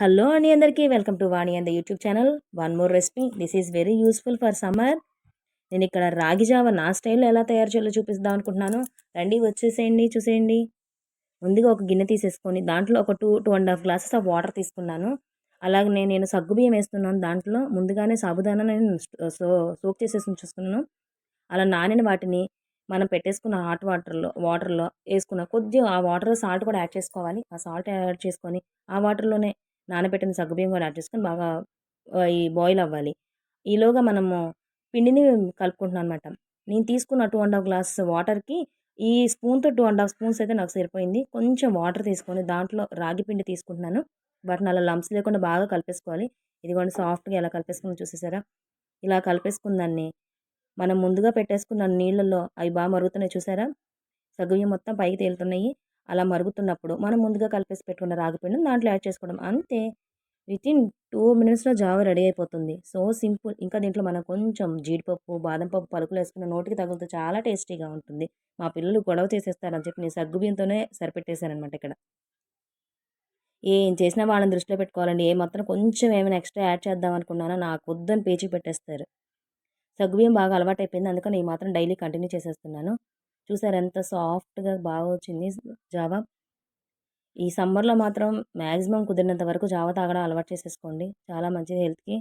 Hello అండి అందరికీ. Welcome to Vani and YouTube channel one more recipe this is very useful for summer నేను ఇక్కడ రాగి జావ నా స్టైల్లో ఎలా తయారు చేయాలో చూపిద్దాం అనుకుంటున్నాను. రండి వచ్చేసేయండి చూసేయండి. ముందుగా ఒక గిన్నె తీసేసుకొని దాంట్లో ఒక two two and half glasses of water తీసుకున్నాను. అలాగే నేను సగ్గుబియ్యం వేస్తున్నాను దాంట్లో. ముందుగానే సాబుదానా నేను సో సోక్ చేసేసి చూసుకున్నాను. అలా నానిన వాటిని మనం పెట్టేసుకున్న హాట్ వాటర్లో వాటర్లో వేసుకున్న కొద్దిగా ఆ వాటర్లో సాల్ట్ కూడా యాడ్ చేసుకోవాలి. ఆ సాల్ట్ యాడ్ చేసుకొని ఆ వాటర్లోనే నానబెట్టిన సగ్గుబియ్యం కూడా యాడ్ చేసుకొని బాగా ఈ బాయిల్ అవ్వాలి. ఈలోగా మనము పిండిని కలుపుకుంటున్నాను అనమాట నేను తీసుకున్న టూ అండ్ హాఫ్ గ్లాస్ వాటర్కి ఈ స్పూన్తో టూ అండ్ హాఫ్ స్పూన్స్ అయితే నాకు సరిపోయింది. కొంచెం వాటర్ తీసుకొని దాంట్లో రాగి పిండి తీసుకుంటున్నాను. వాటిని అలా లంప్స్ లేకుండా బాగా కలిపేసుకోవాలి. ఇదిగోండి సాఫ్ట్గా ఎలా కలిపేసుకుని చూసేసారా? ఇలా కలిపేసుకుందాన్ని మనం ముందుగా పెట్టేసుకున్న నీళ్ళల్లో అవి బాగా మరుగుతున్నాయి చూసారా? సగ్గుబియ్యం మొత్తం పైకి తేలుతున్నాయి. అలా మరుగుతున్నప్పుడు మనం ముందుగా కలిపేసి పెట్టుకున్న రాగిపిండిని దాంట్లో యాడ్ చేసుకోవడం. అంతే. విత్ ఇన్ టూ మినిట్స్లో జావ రెడీ అయిపోతుంది. So simple. ఇంకా దీంట్లో మనం కొంచెం జీడిపప్పు బాదం పప్పు పలుకులు వేసుకున్న నోటికి తగులుతూ చాలా టేస్టీగా ఉంటుంది. మా పిల్లలు గొడవ చేసేస్తారని చెప్పి నేను సగ్గుబియ్యంతోనే సరిపెట్టేశానమాట ఇక్కడ. ఏం చేసినా వాళ్ళని దృష్టిలో పెట్టుకోవాలండి. ఏ మాత్రం కొంచెం ఏమైనా ఎక్స్ట్రా యాడ్ చేద్దాం అనుకున్నానో నాకు వద్దని పేచి పెట్టేస్తారు. సగ్గుబియ్యం బాగా అలవాటు అయిపోయింది అందుకని ఈ మాత్రం డైలీ కంటిన్యూ చేసేస్తున్నాను. చూసారు ఎంత సాఫ్ట్గా బాగా వచ్చింది జావా. ఈ సమ్మర్లో మాత్రం మ్యాక్సిమం కుదిరినంత వరకు జావా తాగడం అలవాటు చేసేసుకోండి. చాలా మంచిది హెల్త్కి.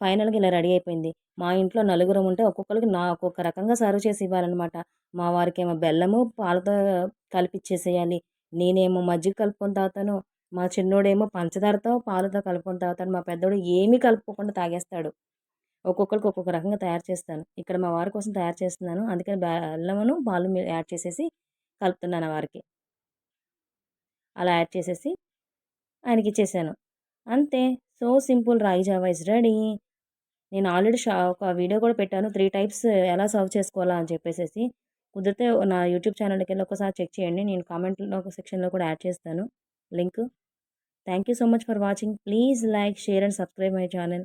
ఫైనల్గా ఇలా రెడీ అయిపోయింది. మా ఇంట్లో నలుగురం ఉంటే ఒక్కొక్కరికి నా ఒక్కొక్క రకంగా సర్వ్ చేసి ఇవ్వాలన్నమాట. మా వారికి ఏమో బెల్లము పాలతో కలిపిచ్చేసేయాలి. నేనేమో మజ్జిగ కలుపుకొని తాగుతాను. మా చిన్నోడేమో పంచదారతో పాలతో కలుపుకొని తాగుతాడు. మా పెద్దోడు ఏమీ కలుపుకోకుండా తాగేస్తాడు. ఒక్కొక్కరికి ఒక్కొక్క రకంగా తయారు చేస్తాను. ఇక్కడ మా వారి కోసం తయారు చేస్తున్నాను. అందుకని బెల్లమును పాలు యాడ్ చేసేసి కలుపుతున్నాను వారికి. అలా యాడ్ చేసేసి ఆయనకి ఇచ్చేసాను. అంతే. So simple ragi Java is ready. నేను ఆల్రెడీ షా ఒక వీడియో కూడా పెట్టాను. త్రీ టైప్స్ ఎలా సర్వ్ చేసుకోవాలా అని చెప్పేసి కుదిరితే నా యూట్యూబ్ ఛానల్కి వెళ్ళి ఒకసారి చెక్ చేయండి. నేను కామెంట్లో సెక్షన్లో కూడా యాడ్ చేస్తాను. Link. Thank you so much for watching. Please like share and subscribe my channel.